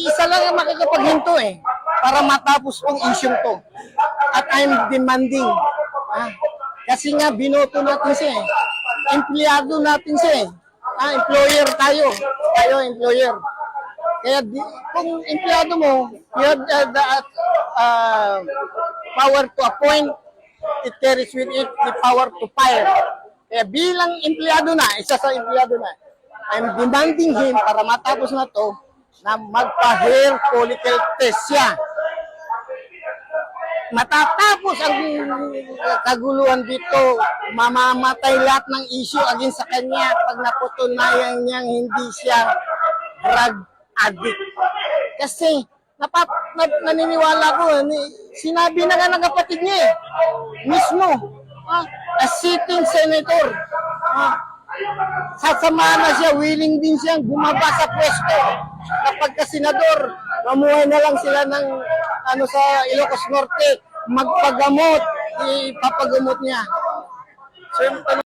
Isa lang ang makakapaghinto eh, para matapos tong isyong to. At I'm demanding. Ah, kasi nga, binoto natin siya eh. Empleyado natin siya eh. Ah, employer tayo. Tayo, employer. Kaya di, kung empleyado mo, you have the, the uh, power to appoint, it carries with it the power to fire. Kaya bilang empleyado na, isa sa empleyado na, I'm demanding him para matapos na to na magpa-hair follicle test siya. Matatapos ang kaguluhan dito, mamamatay lahat ng issue against sa kanya pag naputunayan niyang hindi siya drug addict. Kasi napap, na, naniniwala ko, ni, sinabi na nga ng kapatid niya eh, mismo, ah, a sitting senator, ah, sasamahan na siya, willing din siyang bumaba sa pwesto. Kapag ka senador, mamuhay na lang sila ng ano sa Ilocos Norte, magpagamot, ipapagamot niya. So, yung